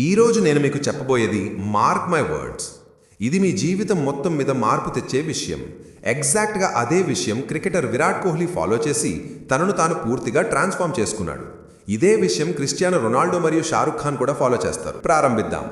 ఈరోజు నేను మీకు చెప్పబోయేది మార్క్ మై వర్డ్స్ ఇది మీ జీవితం మొత్తం మీద మార్పు తెచ్చే విషయం. ఎగ్జాక్ట్గా అదే విషయం క్రికెటర్ విరాట్ కోహ్లీ ఫాలో చేసి తనను తాను పూర్తిగా ట్రాన్స్ఫార్మ్ చేసుకున్నాడు. ఇదే విషయం క్రిస్టియానో రొనాల్డో మరియు షారుఖ్ ఖాన్ కూడా ఫాలో చేస్తారు. ప్రారంభిద్దాం.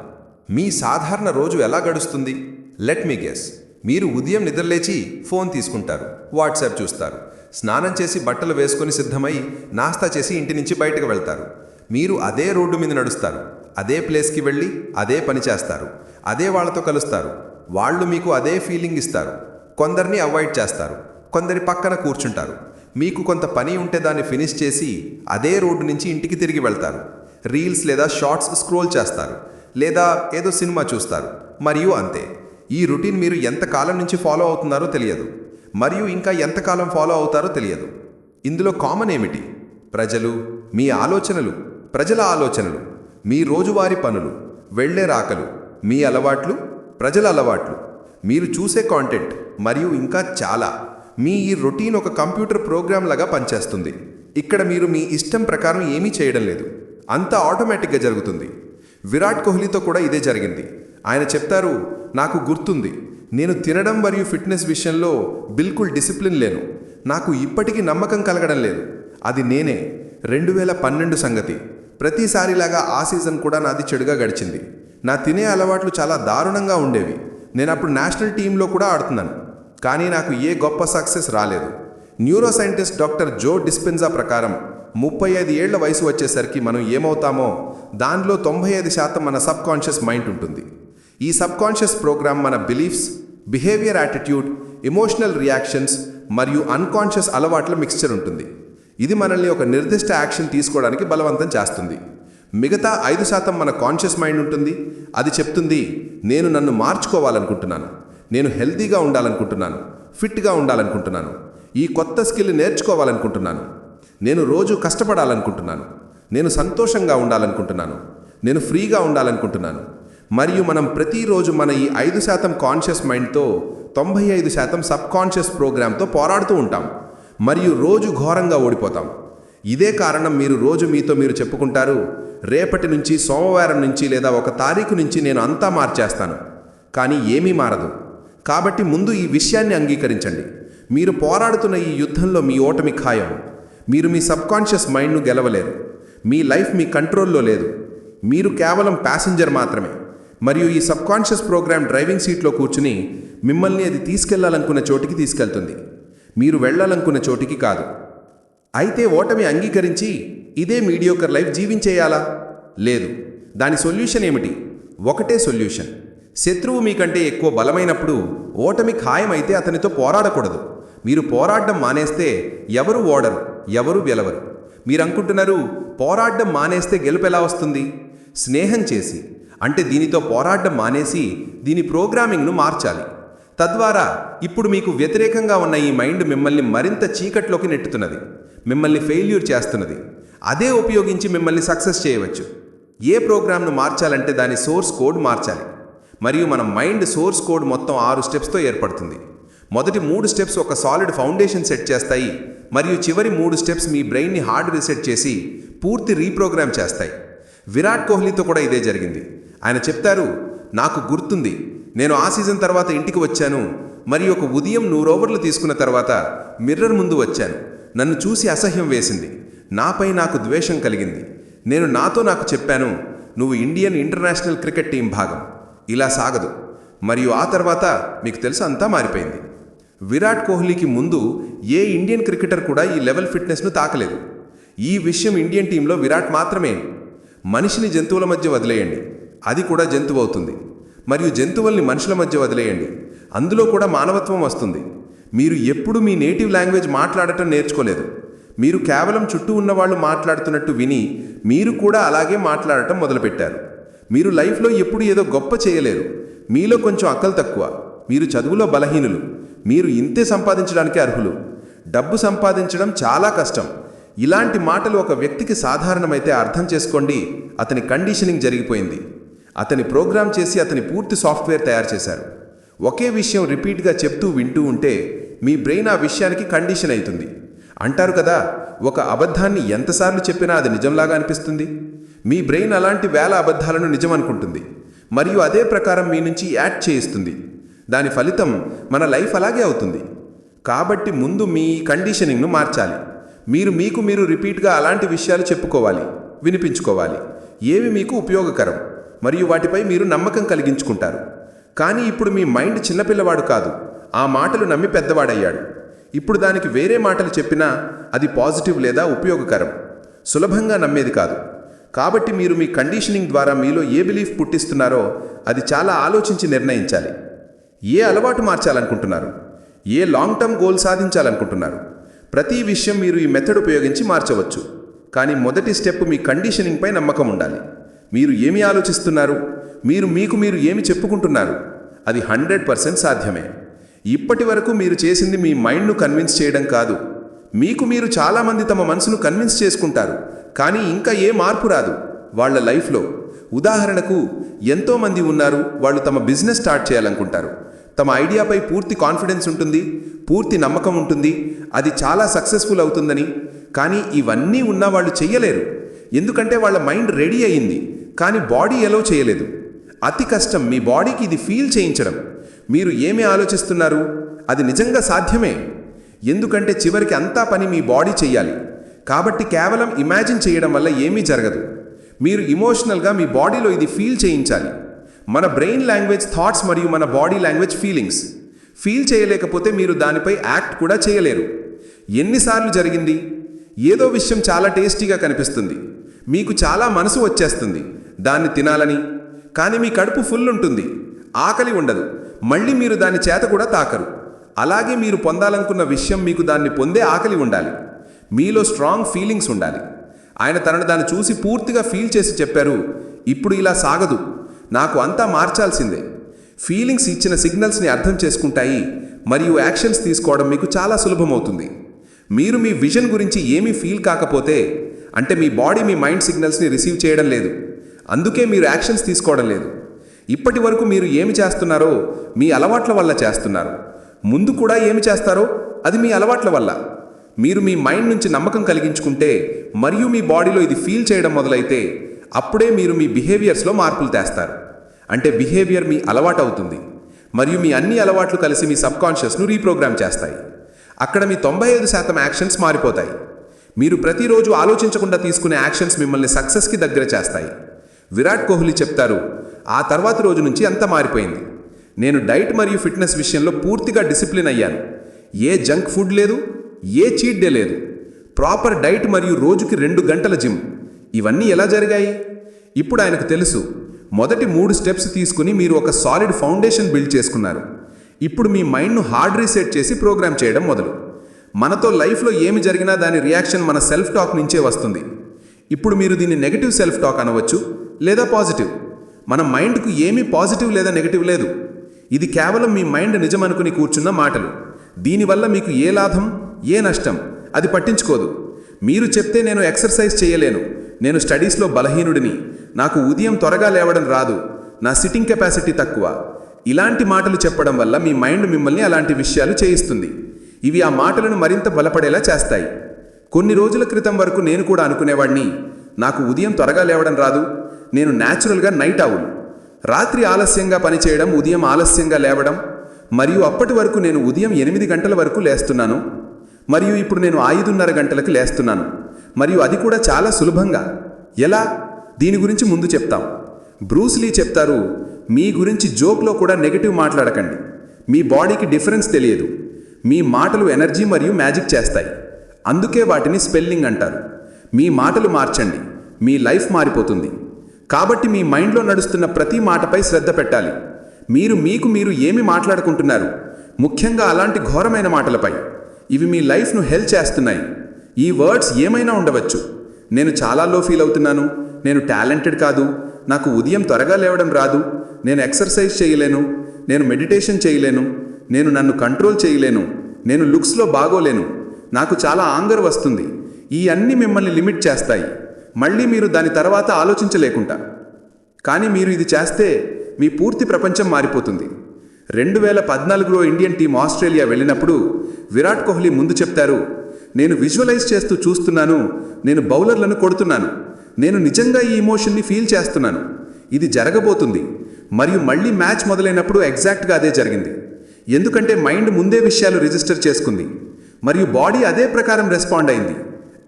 మీ సాధారణ రోజు ఎలా గడుస్తుంది? లెట్ మీ గెస్ మీరు ఉదయం నిద్రలేచి ఫోన్ తీసుకుంటారు. వాట్సాప్ చూస్తారు. స్నానం చేసి బట్టలు వేసుకొని సిద్ధమై నాస్తా చేసి ఇంటి నుంచి బయటకు వెళ్తారు. మీరు అదే రోడ్డు మీద నడుస్తారు. అదే ప్లేస్కి వెళ్ళి అదే పని చేస్తారు. అదే వాళ్ళతో కలుస్తారు. వాళ్ళు మీకు అదే ఫీలింగ్ ఇస్తారు. కొందరిని అవాయిడ్ చేస్తారు. కొందరి పక్కన కూర్చుంటారు. మీకు కొంత పని ఉంటే దాన్ని ఫినిష్ చేసి అదే రోడ్డు నుంచి ఇంటికి తిరిగి వెళ్తారు. రీల్స్ లేదా షార్ట్స్ స్క్రోల్ చేస్తారు. లేదా ఏదో సినిమా చూస్తారు. మరియు అంతే. ఈ రొటీన్ మీరు ఎంతకాలం నుంచి ఫాలో అవుతున్నారో తెలియదు. మరియు ఇంకా ఎంతకాలం ఫాలో అవుతారో తెలియదు. ఇందులో కామన్ ఏమిటి? ప్రజలు మీ ఆలోచనలు ప్రజల ఆలోచనలు. మీ రోజువారీ పనులు వెళ్ళే రాకలు మీ అలవాట్లు ప్రజల అలవాట్లు. మీరు చూసే కాంటెంట్ మరియు ఇంకా చాలా. మీ ఈ రొటీన్ ఒక కంప్యూటర్ ప్రోగ్రామ్ లాగా పనిచేస్తుంది. ఇక్కడ మీరు మీ ఇష్టం ప్రకారం ఏమీ చేయడం లేదు. అంతా ఆటోమేటిక్గా జరుగుతుంది. విరాట్ కోహ్లీతో కూడా ఇదే జరిగింది. ఆయన చెప్తారు నాకు గుర్తుంది. నేను తినడం మరియు ఫిట్నెస్ విషయంలో బిల్కుల్ డిసిప్లిన్ లేను. నాకు ఇప్పటికీ నమ్మకం కలగడం లేదు. అది నేనే. రెండు వేల పన్నెండు సంగతి. ప్రతిసారిలాగా ఆ సీజన్ కూడా నాది చెడుగా గడిచింది. నా తినే అలవాట్లు చాలా దారుణంగా ఉండేవి. నేను అప్పుడు నేషనల్ టీంలో కూడా ఆడుతున్నాను. కానీ నాకు ఏ గొప్ప సక్సెస్ రాలేదు. Neuroscientist doctor Joe Dispenza ప్రకారం ముప్పై ఐదు ఏళ్ళ వయసు వచ్చేసరికి మనం ఏమవుతామో దానిలో తొంభై ఐదు శాతం మన సబ్ కాన్షియస్ మైండ్ ఉంటుంది. ఈ సబ్ కాన్షియస్ ప్రోగ్రామ్ మన beliefs behaviour attitude emotional reactions మరియు అన్కాన్షియస్ అలవాట్ల మిక్స్చర్ ఉంటుంది. ఇది మనల్ని ఒక నిర్దిష్ట యాక్షన్ తీసుకోవడానికి బలవంతం చేస్తుంది. మిగతా ఐదు శాతం మన కాన్షియస్ మైండ్ ఉంటుంది. అది చెప్తుంది నేను నన్ను మార్చుకోవాలనుకుంటున్నాను. నేను హెల్తీగా ఉండాలనుకుంటున్నాను. ఫిట్గా ఉండాలనుకుంటున్నాను. ఈ కొత్త స్కిల్ నేర్చుకోవాలనుకుంటున్నాను. నేను రోజు కష్టపడాలనుకుంటున్నాను. నేను సంతోషంగా ఉండాలనుకుంటున్నాను. నేను ఫ్రీగా ఉండాలనుకుంటున్నాను. మరియు మనం ప్రతిరోజు మన ఈ ఐదు శాతం కాన్షియస్ మైండ్తో తొంభై ఐదు శాతం సబ్ కాన్షియస్ ప్రోగ్రామ్తో పోరాడుతూ ఉంటాం. మరియు రోజు ఘోరంగా ఓడిపోతాం. ఇదే కారణం మీరు రోజు మీతో మీరు చెప్పుకుంటారు రేపటి నుంచి సోమవారం నుంచి లేదా ఒక తారీఖు నుంచి నేను అంతా మార్చేస్తాను. కానీ ఏమీ మారదు. కాబట్టి ముందు ఈ విషయాన్ని అంగీకరించండి. మీరు పోరాడుతున్న ఈ యుద్ధంలో మీ ఓటమి ఖాయం. మీరు మీ సబ్కాన్షియస్ మైండ్ను గెలవలేరు. మీ లైఫ్ మీ కంట్రోల్లో లేదు. మీరు కేవలం ప్యాసింజర్ మాత్రమే. మరియు ఈ సబ్కాన్షియస్ ప్రోగ్రామ్ డ్రైవింగ్ సీట్లో కూర్చుని మిమ్మల్ని అది తీసుకెళ్ళాలనుకున్న చోటికి తీసుకెళ్తుంది. మీరు వెళ్ళాలనుకున్న చోటికి కాదు. అయితే ఓటమి అంగీకరించి ఇదే మీడియోకర్ లైఫ్ జీవించేయాలా? లేదు. దాని సొల్యూషన్ ఏమిటి? ఒకటే సొల్యూషన్ శత్రువు మీకంటే ఎక్కువ బలమైనప్పుడు ఓటమి ఖాయమైతే అతనితో పోరాడకూడదు. మీరు పోరాడడం మానేస్తే ఎవరు ఓడరు ఎవరు గెలవరు? మీరు అనుకుంటున్నారు పోరాడడం మానేస్తే గెలుపు ఎలా వస్తుంది? స్నేహం చేసి అంటే దీనితో పోరాడడం మానేసి దీని ప్రోగ్రామింగ్ను మార్చాలి. తద్వారా ఇప్పుడు మీకు వ్యతిరేకంగా ఉన్న ఈ మైండ్ మిమ్మల్ని మరింత చీకట్లోకి నెట్టుతున్నది మిమ్మల్ని ఫెయిల్యూర్ చేస్తున్నది. అదే ఉపయోగించి మిమ్మల్ని సక్సెస్ చేయవచ్చు. ఏ ప్రోగ్రామ్ను మార్చాలంటే దాని సోర్స్ కోడ్ మార్చాలి. మరియు మన మైండ్ సోర్స్ కోడ్ మొత్తం ఆరు స్టెప్స్తో ఏర్పడుతుంది. మొదటి మూడు స్టెప్స్ ఒక సాలిడ్ ఫౌండేషన్ సెట్ చేస్తాయి. మరియు చివరి మూడు స్టెప్స్ మీ బ్రెయిన్ని హార్డ్ రీసెట్ చేసి పూర్తి రీప్రోగ్రామ్ చేస్తాయి. విరాట్ కోహ్లీతో కూడా ఇదే జరిగింది. ఆయన చెప్తారు నాకు గుర్తుంది నేను ఆ సీజన్ తర్వాత ఇంటికి వచ్చాను. మరియు ఒక ఉదయం నూరు ఓవర్లు తీసుకున్న తర్వాత మిర్రర్ ముందు వచ్చాను. నన్ను చూసి అసహ్యం వేసింది. నాపై నాకు ద్వేషం కలిగింది. నేను నాతో నాకు చెప్పాను నువ్వు ఇండియన్ ఇంటర్నేషనల్ క్రికెట్ టీం భాగం. ఇలా సాగదు. మరియు ఆ తర్వాత మీకు తెలుసు అంతా మారిపోయింది. విరాట్ కోహ్లీకి ముందు ఏ ఇండియన్ క్రికెటర్ కూడా ఈ లెవెల్ ఫిట్నెస్ను తాకలేదు. ఈ విషయం ఇండియన్ టీంలో విరాట్ మాత్రమే. మనిషిని జంతువుల మధ్య వదిలేయండి. అది కూడా జంతువు అవుతుంది. మరియు జంతువుల్ని మనుషుల మధ్య వదిలేయండి. అందులో కూడా మానవత్వం వస్తుంది. మీరు ఎప్పుడు మీ నేటివ్ లాంగ్వేజ్ మాట్లాడటం నేర్చుకోలేదు. మీరు కేవలం చుట్టూ ఉన్నవాళ్ళు మాట్లాడుతున్నట్టు విని మీరు కూడా అలాగే మాట్లాడటం మొదలుపెట్టారు. మీరు లైఫ్లో ఎప్పుడు ఏదో గొప్ప చేయలేరు. మీలో కొంచెం అక్కలు తక్కువ. మీరు చదువులో బలహీనులు. మీరు ఇంతే సంపాదించడానికి అర్హులు. డబ్బు సంపాదించడం చాలా కష్టం. ఇలాంటి మాటలు ఒక వ్యక్తికి సాధారణమైతే అర్థం చేసుకోండి. అతని కండిషనింగ్ జరిగిపోయింది. అతని ప్రోగ్రామ్ చేసి అతని పూర్తి సాఫ్ట్వేర్ తయారు చేశారు. ఒకే విషయం రిపీట్గా చెప్తూ వింటూ ఉంటే మీ బ్రెయిన్ ఆ విషయానికి కండిషన్ అవుతుంది అంటారు కదా ఒక అబద్ధాన్ని ఎంతసార్లు చెప్పినా అది నిజంలాగా అనిపిస్తుంది? మీ బ్రెయిన్ అలాంటి వేల అబద్ధాలను నిజమనుకుంటుంది మరియు అదే ప్రకారం మీ నుంచి యాడ్ చేయిస్తుంది. దాని ఫలితం మన లైఫ్ అలాగే అవుతుంది. కాబట్టి ముందు మీ కండిషనింగ్ను మార్చాలి. మీరు మీకు మీరు రిపీట్గా అలాంటి విషయాలు చెప్పుకోవాలి వినిపించుకోవాలి. ఏవి మీకు ఉపయోగకరం? మరియు వాటిపై మీరు నమ్మకం కలిగించుకుంటారు. కానీ ఇప్పుడు మీ మైండ్ చిన్నపిల్లవాడు కాదు. ఆ మాటలు నమ్మి పెద్దవాడయ్యాడు. ఇప్పుడు దానికి వేరే మాటలు చెప్పినా అది పాజిటివ్ లేదా ఉపయోగకరం. సులభంగా నమ్మేది కాదు. కాబట్టి మీరు మీ కండిషనింగ్ ద్వారా మీలో ఏ బిలీఫ్ పుట్టిస్తున్నారో అది చాలా ఆలోచించి నిర్ణయించాలి. ఏ అలవాటు మార్చాలనుకుంటున్నారు? ఏ లాంగ్ టర్మ్ గోల్ సాధించాలనుకుంటున్నారు? ప్రతి విషయం మీరు ఈ మెథడ్ ఉపయోగించి మార్చవచ్చు. కానీ మొదటి స్టెప్ మీ కండిషనింగ్పై నమ్మకం ఉండాలి. మీరు ఏమి ఆలోచిస్తున్నారు? మీరు మీకు మీరు ఏమి చెప్పుకుంటున్నారు? అది హండ్రెడ్ పర్సెంట్ సాధ్యమే. ఇప్పటి వరకు మీరు చేసింది మీ మైండ్ను కన్విన్స్ చేయడం కాదు. మీకు మీరు చాలామంది తమ మనసును కన్విన్స్ చేసుకుంటారు. కానీ ఇంకా ఏ మార్పు రాదు. వాళ్ళ లైఫ్లో. ఉదాహరణకు ఎంతోమంది ఉన్నారు వాళ్ళు తమ బిజినెస్ స్టార్ట్ చేయాలనుకుంటారు. తమ ఐడియాపై పూర్తి కాన్ఫిడెన్స్ ఉంటుంది పూర్తి నమ్మకం ఉంటుంది అది చాలా సక్సెస్ఫుల్ అవుతుందని. కానీ ఇవన్నీ ఉన్నా వాళ్ళు చెయ్యలేరు. ఎందుకంటే వాళ్ళ మైండ్ రెడీ అయింది. కానీ బాడీ ఎలో చేయలేదు. అతి కష్టం. మీ బాడీకి ఇది ఫీల్ చేయించడం. మీరు ఏమి ఆలోచిస్తున్నారు? అది నిజంగా సాధ్యమే. ఎందుకంటే చివరికి అంతా పని మీ బాడీ చేయాలి. కాబట్టి కేవలం ఇమాజిన్ చేయడం వల్ల ఏమీ జరగదు. మీరు ఇమోషనల్గా మీ బాడీలో ఇది ఫీల్ చేయించాలి. మన బ్రెయిన్ లాంగ్వేజ్ థాట్స్ మరియు మన బాడీ లాంగ్వేజ్ ఫీలింగ్స్ ఫీల్ చేయలేకపోతే మీరు దానిపై యాక్ట్ కూడా చేయలేరు. ఎన్నిసార్లు జరిగింది? ఏదో విషయం చాలా టేస్టీగా కనిపిస్తుంది. మీకు చాలా మనసు వచ్చేస్తుంది. దాన్ని తినాలని. కానీ మీ కడుపు ఫుల్ ఉంటుంది ఆకలి ఉండదు. మళ్ళీ మీరు దాని చేత కూడా తాకరు. అలాగే మీరు పొందాలనుకున్న విషయం మీకు దాన్ని పొందే ఆకలి ఉండాలి. మీలో స్ట్రాంగ్ ఫీలింగ్స్ ఉండాలి. ఆయన తనను దాన్ని చూసి పూర్తిగా ఫీల్ చేసి చెప్పారు. ఇప్పుడు ఇలా సాగదు. నాకు అంతా మార్చాల్సిందే. ఫీలింగ్స్ ఇచ్చిన సిగ్నల్స్ని అర్థం చేసుకుంటాయి. మరియు యాక్షన్స్ తీసుకోవడం మీకు చాలా సులభమవుతుంది. మీరు మీ విజన్ గురించి ఏమీ ఫీల్ కాకపోతే అంటే మీ బాడీ మీ మైండ్ సిగ్నల్స్ని రిసీవ్ చేయడం లేదు. అందుకే మీరు యాక్షన్స్ తీసుకోవడం లేదు. ఇప్పటి వరకు మీరు ఏమి చేస్తున్నారో మీ అలవాట్ల వల్ల చేస్తున్నారు. ముందు కూడా ఏమి చేస్తారో అది మీ అలవాట్ల వల్ల. మీరు మీ మైండ్ నుంచి నమ్మకం కలిగించుకుంటే మరియు మీ బాడీలో ఇది ఫీల్ చేయడం మొదలైతే అప్పుడే మీరు మీ బిహేవియర్స్లో మార్పులు తెస్తారు. అంటే బిహేవియర్ మీ అలవాటు అవుతుంది. మరియు మీ అన్ని అలవాట్లు కలిసి మీ సబ్కాన్షియస్ను రీప్రోగ్రామ్ చేస్తాయి. అక్కడ మీ తొంభై ఐదు శాతం యాక్షన్స్ మారిపోతాయి. మీరు ప్రతిరోజు ఆలోచించకుండా తీసుకునే యాక్షన్స్ మిమ్మల్ని సక్సెస్కి దగ్గర చేస్తాయి. విరాట్ కోహ్లీ చెప్తారు ఆ తర్వాత రోజు నుంచి అంతా మారిపోయింది. నేను డైట్ మరియు ఫిట్నెస్ విషయంలో పూర్తిగా డిసిప్లిన్ అయ్యాను. ఏ జంక్ ఫుడ్ లేదు ఏ చీట్ డే లేదు. ప్రాపర్ డైట్ మరియు రోజుకి రెండు గంటల జిమ్. ఇవన్నీ ఎలా జరిగాయి? ఇప్పుడు ఆయనకు తెలుసు మొదటి మూడు స్టెప్స్ తీసుకుని మీరు ఒక సాలిడ్ ఫౌండేషన్ బిల్డ్ చేసుకున్నారు. ఇప్పుడు మీ మైండ్ను హార్డ్ రీసెట్ చేసి ప్రోగ్రామ్ చేయడం మొదలు. మనతో లైఫ్లో ఏమి జరిగినా దాని రియాక్షన్ మన సెల్ఫ్ టాక్ నుంచే వస్తుంది. ఇప్పుడు మీరు దీన్ని నెగటివ్ సెల్ఫ్ టాక్ అనవచ్చు లేదా పాజిటివ్? మన మైండ్కు ఏమీ పాజిటివ్ లేదా నెగటివ్ లేదు. ఇది కేవలం మీ మైండ్ నిజమనుకుని కూర్చున్న మాటలు. దీనివల్ల మీకు ఏ లాభం ఏ నష్టం? అది పట్టించుకోదు. మీరు చెప్తే నేను ఎక్సర్సైజ్ చేయలేను. నేను స్టడీస్లో బలహీనుడిని. నాకు ఉదయం త్వరగా లేవడం రాదు. నా సిట్టింగ్ కెపాసిటీ తక్కువ. ఇలాంటి మాటలు చెప్పడం వల్ల మీ మైండ్ మిమ్మల్ని అలాంటి విషయాలు చేయిస్తుంది. ఇవి ఆ మాటలను మరింత బలపడేలా చేస్తాయి. కొన్ని రోజుల క్రితం వరకు నేను కూడా అనుకునేవాడిని. నాకు ఉదయం త్వరగా లేవడం రాదు. నేను న్యాచురల్గా నైట్ అవును రాత్రి ఆలస్యంగా పనిచేయడం ఉదయం ఆలస్యంగా లేవడం మరియు అప్పటి వరకు నేను ఉదయం ఎనిమిది గంటల వరకు లేస్తున్నాను మరియు ఇప్పుడు నేను ఐదున్నర గంటలకు లేస్తున్నాను మరియు అది కూడా చాలా సులభంగా. ఎలా? దీని గురించి ముందు చెప్తాం. బ్రూస్లీ చెప్తారు మీ గురించి జోక్లో కూడా నెగటివ్ మాట్లాడకండి. మీ బాడీకి డిఫరెన్స్ తెలియదు. మీ మాటలు ఎనర్జీ మరియు మ్యాజిక్ చేస్తాయి. అందుకే వాటిని స్పెల్లింగ్ అంటారు. మీ మాటలు మార్చండి. మీ లైఫ్ మారిపోతుంది. కాబట్టి మీ మైండ్లో నడుస్తున్న ప్రతి మాటపై శ్రద్ధ పెట్టాలి. మీరు మీకు మీరు ఏమి మాట్లాడుకుంటున్నారు? ముఖ్యంగా అలాంటి ఘోరమైన మాటలపై. ఇవి మీ లైఫ్ను హెల్ప్ చేస్తున్నాయి. ఈ వర్డ్స్ ఏమైనా ఉండవచ్చు. నేను చాలా లో ఫీల్ అవుతున్నాను. నేను టాలెంటెడ్ కాదు. నాకు ఉదయం త్వరగా లేవడం రాదు. నేను ఎక్సర్సైజ్ చేయలేను. నేను మెడిటేషన్ చేయలేను. నేను నన్ను కంట్రోల్ చేయలేను. నేను లుక్స్లో బాగోలేను. నాకు చాలా ఆంగర్ వస్తుంది. ఈ అన్ని మిమ్మల్ని లిమిట్ చేస్తాయి. మళ్ళీ మీరు దాని తర్వాత ఆలోచించలేకుండా కానీ మీరు ఇది చేస్తే మీ పూర్తి ప్రపంచం మారిపోతుంది. రెండు వేల పద్నాలుగులో ఇండియన్ టీం ఆస్ట్రేలియా వెళ్ళినప్పుడు విరాట్ కోహ్లీ ముందు చెప్తారు నేను విజువలైజ్ చేస్తూ చూస్తున్నాను నేను బౌలర్లను కొడుతున్నాను నేను నిజంగా ఈ ఇమోషన్ని ఫీల్ చేస్తున్నాను. ఇది జరగబోతుంది. మరియు మళ్ళీ మ్యాచ్ మొదలైనప్పుడు ఎగ్జాక్ట్గా అదే జరిగింది. ఎందుకంటే మైండ్ ముందే విషయాలు రిజిస్టర్ చేసుకుంది. మరియు బాడీ అదే ప్రకారం రెస్పాండ్ అయింది.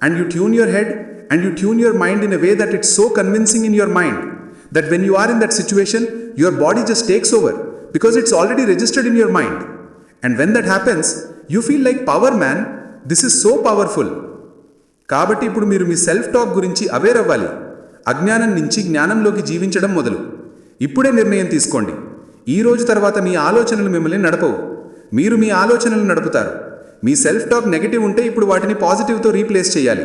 And you tune your head and you tune your mind in a way that it's so convincing in your mind that when you are in that situation your body just takes over because it's already registered in your mind and when that happens you feel like power man this is so powerful కాబట్టి ఇప్పుడు మీరు మీ self talk గురించి aware అవ్వాలి. అజ్ఞానం నుంచి జ్ఞానంలోకి జీవించడం మొదలు. ఇప్పుడే నిర్ణయం తీసుకోండి. ఈ రోజు తర్వాత మీ ఆలోచనలు మిమ్మల్ని నడపవు. మీరు మీ ఆలోచనలు నడుపుతారు. మీ సెల్ఫ్ టాక్ నెగిటివ్ ఉంటే ఇప్పుడు వాటిని పాజిటివ్తో రీప్లేస్ చేయాలి.